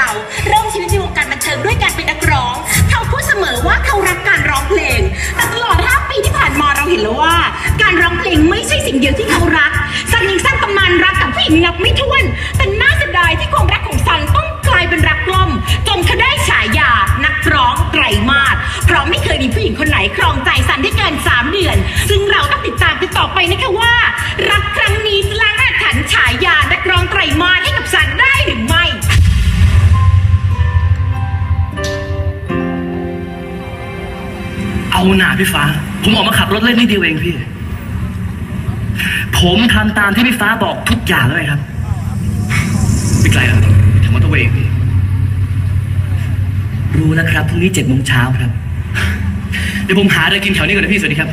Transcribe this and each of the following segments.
เราเริ่มชีวิตในวงการบันเทิงด้วยการเป็นนักร้อง เขาพูดเสมอว่าเขารักการร้องเพลงแต่ตลอด 5 ปีที่ผ่านมาเราเห็นแล้วว่า การร้องเพลงไม่ใช่สิ่งเดียวที่เขารักซันยังสร้างตำนานรักกับผู้หญิงนับไม่ถ้วนแต่น่าเสียดายที่ความรักของซันต้องกลายเป็นรักกล่มจนเขาได้ฉายานักร้องไตรมาสเพราะไม่เคยมีผู้หญิงคนไหนครองใจซันได้เกิน3เดือน ซึ่งเราต้องติดตามกันต่อไปนะคะว่า รักครั้งนี้จะล้างอาถรรพ์ฉายานักร้องไตรมาส เอาหนาพี่ฟ้า ผมออกมาขับรถเล่นนิดเดียวเองพี่ ผมทำตามที่พี่ฟ้าบอกทุกอย่างเลยครับไม่ไกลหรอกถึงมอเตอร์เวย์พี่รู้แล้วครับพรุ่งนี้เจ็ดโมงเช้าครับ เดี๋ยวผมหาอะไรกินแถวนี้ก่อนนะพี่ สวัสดีครับ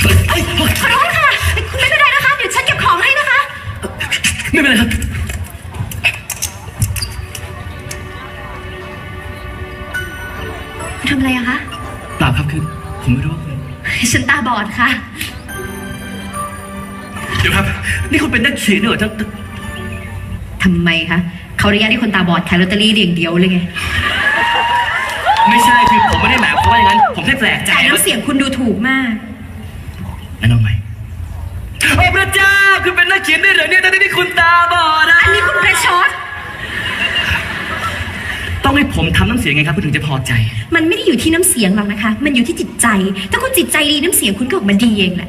เฮ้ยเฮ้ยเฮ้ยขอโทษค่ะคุณไม่เป็นไรนะคะ เดี๋ยวฉันเก็บของให้นะคะ ไม่เป็นไรครับำอะไรอะคะ เปล่าครับคือผมไม่รู้ว่าคุณฉันตาบอดค่ะ เดี๋ยวครับ นี่คุณเป็นนักเขียนเหรอทั้งทำไมคะเขาอนุญาตให้คนตาบอดขายลอตเตอรี่อย่างเดียวเลยไงไม่ใช่คือผมไม่ได้หมายความว่าอย่างนั้น ผมแค่แปลกใจแต่ว่าน้ำเสียงคุณดูถูกมาก นั่นเอาใหม่โอ้พระเจ้าคุณเป็นนักเขียนได้เหรอเนี่ยทั้งที่คุณตาบอดอะอันนี้คุณประชด ต้องให้ผมทำน้ำเสียงไงครับคุณถึงจะพอใจ มันไม่ได้อยู่ที่น้ำเสียงหรอกนะคะ มันอยู่ที่จิตใจ ถ้าคุณจิตใจดีน้ำเสียงคุณก็ออกมาดีเองแหละ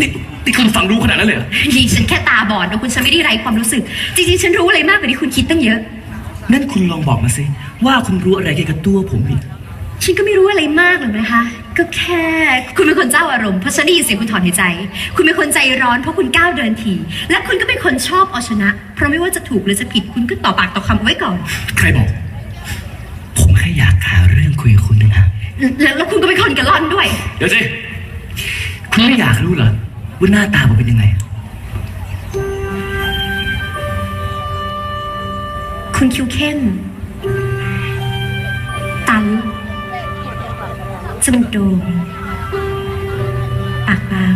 นี่นี่คุณฟังรู้ขนาดนั้นเลยเหรอดีฉันแค่ตาบอดนะคุณฉันไม่ได้ไร้ความรู้สึก จริงๆ ฉันรู้อะไรมากกว่าที่คุณคิดตั้งเยอะ นั่นคุณลองบอกมาสิว่าคุณรู้อะไรเกี่ยวกับตัวผมอีก ฉันก็ไม่รู้อะไรมากหรอกนะคะ ก็แค่ คุณเป็นคนเจ้าอารมณ์เพราะฉันได้ยินเสียงคุณถอนหายใจ คุณเป็นคนใจร้อนเพราะคุณก้าวเดินทีและคุณก็เป็นคนชอบเอาชนะ เพราะไม่ว่าจะถูกหรือจะผิดคุณก็ต่อปากต่อคำเอาไว้ก่อน ใครบอก ผมแค่อยากหาเรื่องคุยกับคุณนึงฮะแล้วแล้วคุณก็เป็นคนกระล่อนด้วย เดี๋ยวสิคุณไม่อยากรู้เหรอว่าหน้าตาผมเป็นยังไง คุณคิ้วเข้ม จมูกโด่งปากบาง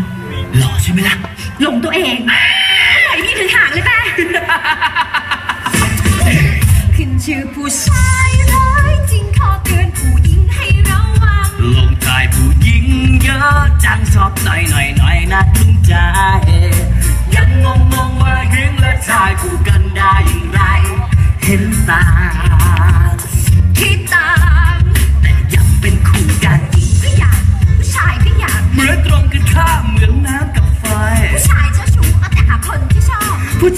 หล่อใช่ไหมล่ะ หลงตัวเองไหนนี่ถึงหางเลยแม่ขึ้นชื่อผู้ชายร้ายจริงขอเตือนผู้หญิงให้ระวัง ลงใจผู้หญิงเยอะจังชอบหน่อยหน่อยหน่อยนะลุงใจ ยังงงงงว่าหญิงและชายคู่กันได้อย่างไร เห็นตา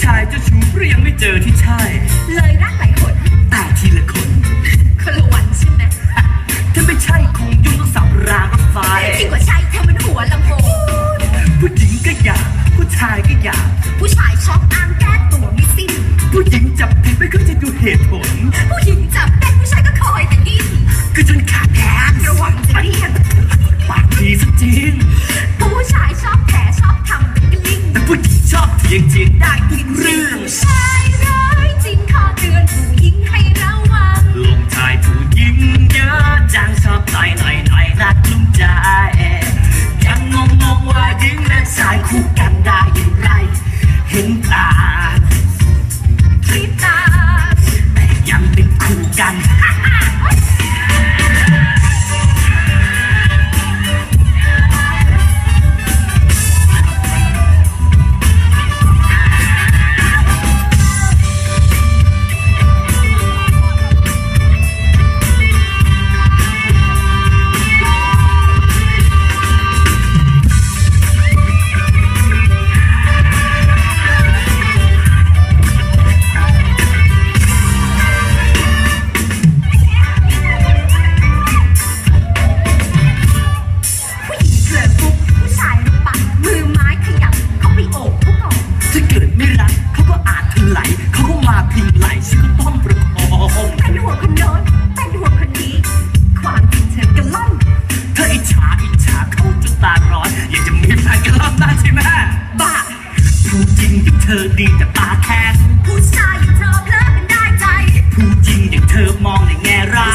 ชายเจะชูเพราะยังไม่เจอที่ใช่ เลยรักหลายคนแต่ทีละคนคนละวันใช่ไหมถ้าไม่ใช่คงยุ่งต้องสับรางรถไฟจริงกว่าใช่เธอมันหัวลำโพงผู้หญิงก็อยาก ผู้ชายก็อยาก ผู้ชายชอบอ้างแก้ตัวไม่สิ้น ผู้หญิงจับผิดไม่เคยจะดูเหตุผล เธอดีแต่ปาแทนงผู้ชายอย่างเธอเพลิดเป็นได้ใจ ผู้จริงอย่างเธอมองในแง่ร้าย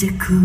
这ะคื